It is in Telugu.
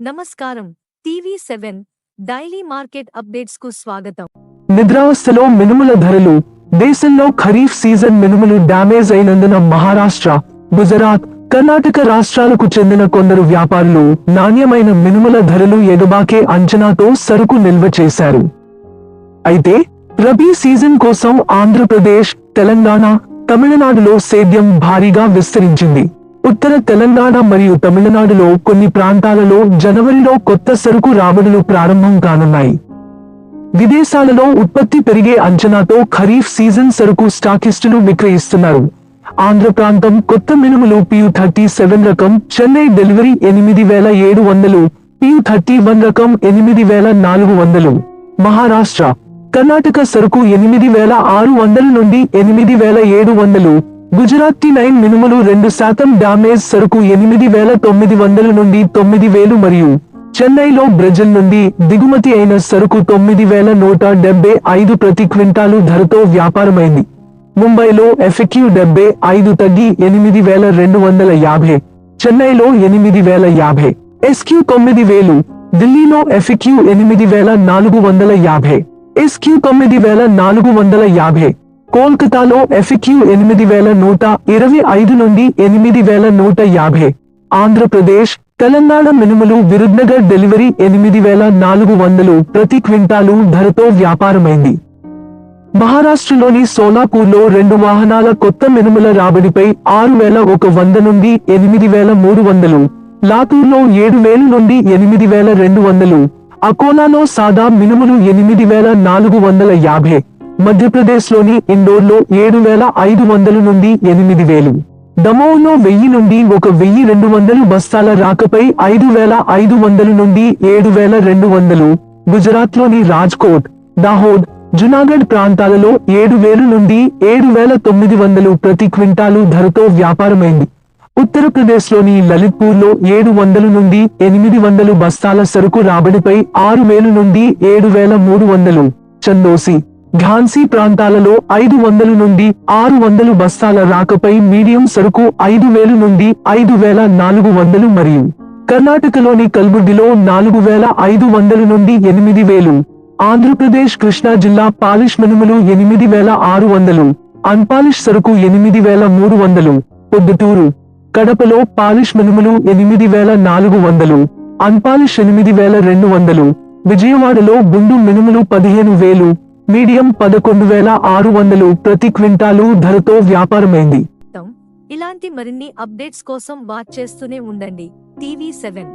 నమస్కారం. టీవీ సెవెన్ డైలీ మార్కెట్ అప్డేట్స్కు స్వాగతం. నిద్రావస్థలో మినుముల ధరలు దేశంలో ఖరీఫ్ సీజన్ మినుములు డ్యామేజ్ అయినందున మహారాష్ట్ర గుజరాత్ కర్ణాటక రాష్ట్రాలకు చెందిన కొందరు వ్యాపారులు నాణ్యమైన మినుముల ధరలు ఎగబాకే అంచనాతో సరుకు నిల్వ చేశారు. అయితే రబీ సీజన్ కోసం ఆంధ్రప్రదేశ్ తెలంగాణ తమిళనాడులో సేద్యం భారీగా విస్తరించింది. ఉత్తర తెలంగాణ మరియు తమిళనాడులో కొన్ని ప్రాంతాలలో జనవరిలో కొత్త సరుకు రాబడులు ప్రారంభం కానున్నాయి. విదేశాలలో ఉత్పత్తి పెరిగే అంచనాతో ఖరీఫ్ సీజన్ సరుకు స్టాకిస్టులు విక్రయిస్తున్నారు. ఆంధ్ర ప్రాంతం కొత్త మినుములు పియు థర్టీ సెవెన్ రకం చెన్నై డెలివరీ ఎనిమిది వేల ఏడు వందలు పియు థర్టీ వన్ రకం ఎనిమిది వేల నాలుగు వందలు మహారాష్ట్ర కర్ణాటక సరుకు ఎనిమిది వేల ఆరు వందల నుండి ఎనిమిది వేల ఏడు వందలు గుజరాత్ టీ నైన్ మినుములు రెండు శాతం డామేజ్ సరుకు ఎనిమిది వేల తొమ్మిది వందల నుండి తొమ్మిది వేలు మరియు చెన్నైలో బ్రెజిల్ నుండి దిగుమతి అయిన సరుకు తొమ్మిది వేల నూట డెబ్బై ఐదు ప్రతి క్వింటాలు ధరతో వ్యాపారమైంది. ముంబైలో ఎఫెక్యూ డెబ్బై ఐదు తగ్గి ఎనిమిది వేల రెండు వందల యాభై చెన్నైలో ఎనిమిది వేల యాభై ఎస్క్యూ తొమ్మిది వేలు ఢిల్లీలో ఎఫ్క్యూ ఎనిమిది వేల నాలుగు వందల యాభై ఎస్క్యూ తొమ్మిది వేల నాలుగు వందల యాభై కోల్కతాలో ఎఫిక్యూ ఎనిమిది వేల నూట ఇరవై ఐదు నుండి ఎనిమిది వేల నూట యాభై. ఆంధ్రప్రదేశ్ తెలంగాణ మినుములు విరుద్నగర్ డెలివరీ ఎనిమిది వేల నాలుగు వందలు ప్రతి క్వింటాలు ధరతో వ్యాపారమైంది. మహారాష్ట్రలోని సోలాపూర్లో రెండు వాహనాల కొత్త మినుముల రాబడిపై ఆరు వేల ఒక వంద నుండి ఎనిమిది వేల మూడు వందలు లాతూర్లో ఏడు వేలు నుండి ఎనిమిది వేల రెండు వందలు అకోలాలో సాదా మినుములు ఎనిమిది వేల నాలుగు వందల యాభై. మధ్యప్రదేశ్లోని ఇండోర్లో ఏడు వేల ఐదు వందలు నుండి ఎనిమిది వేలు. దమోహ్లో వెయ్యి నుండి ఒక వెయ్యి రెండు వందలు బస్తాల రాకపై ఐదు వేల ఐదు వందలు నుండి ఏడు వేల రెండు వందలు. గుజరాత్లోని రాజ్కోట్ దాహోద్ జునాగఢ్ ప్రాంతాలలో ఏడు వేలు నుండి ఏడు వేల తొమ్మిది వందలు ప్రతి క్వింటాలు ధరతో వ్యాపారమైంది. ఉత్తరప్రదేశ్లోని లలిత్పూర్లో ఏడు వందలు నుండి ఎనిమిది వందలు బస్తాల సరుకు రాబడిపై ఆరు వేలు నుండి ఏడు వేల మూడు వందలు. చందోసి ఝాన్సీ ప్రాంతాలలో ఐదు వందలు నుండి ఆరు వందలు బస్తాల రాకపై మీడియం సరుకు ఐదు వేలు నుండి ఐదు వేల నాలుగు వందలు మరియు కర్ణాటకలోని కల్బుర్గిలో నాలుగు వేల ఐదు వందలు నుండి ఎనిమిది వేలు ఆంధ్రప్రదేశ్ కృష్ణా జిల్లా పాలిష్ మినుములు ఎనిమిది వేల ఆరు వందలు అన్పాలిష్ సరుకు ఎనిమిది వేల మూడు వందలు పొద్దుటూరు కడపలో పాలిష్ మినుములు ఎనిమిది వేల నాలుగు వందలు అన్పాలిష్ ఎనిమిది వేల రెండు వందలు విజయవాడలో గుండు మినుములు పదిహేను వేలు మీడియం పదకొండు వేల ఆరు వందలు ప్రతి క్వింటాలు ధరతో వ్యాపారమైంది. ఇలాంటి మరిన్ని అప్డేట్స్ కోసం వాచ్ చేస్తూనే ఉండండి. TV seven.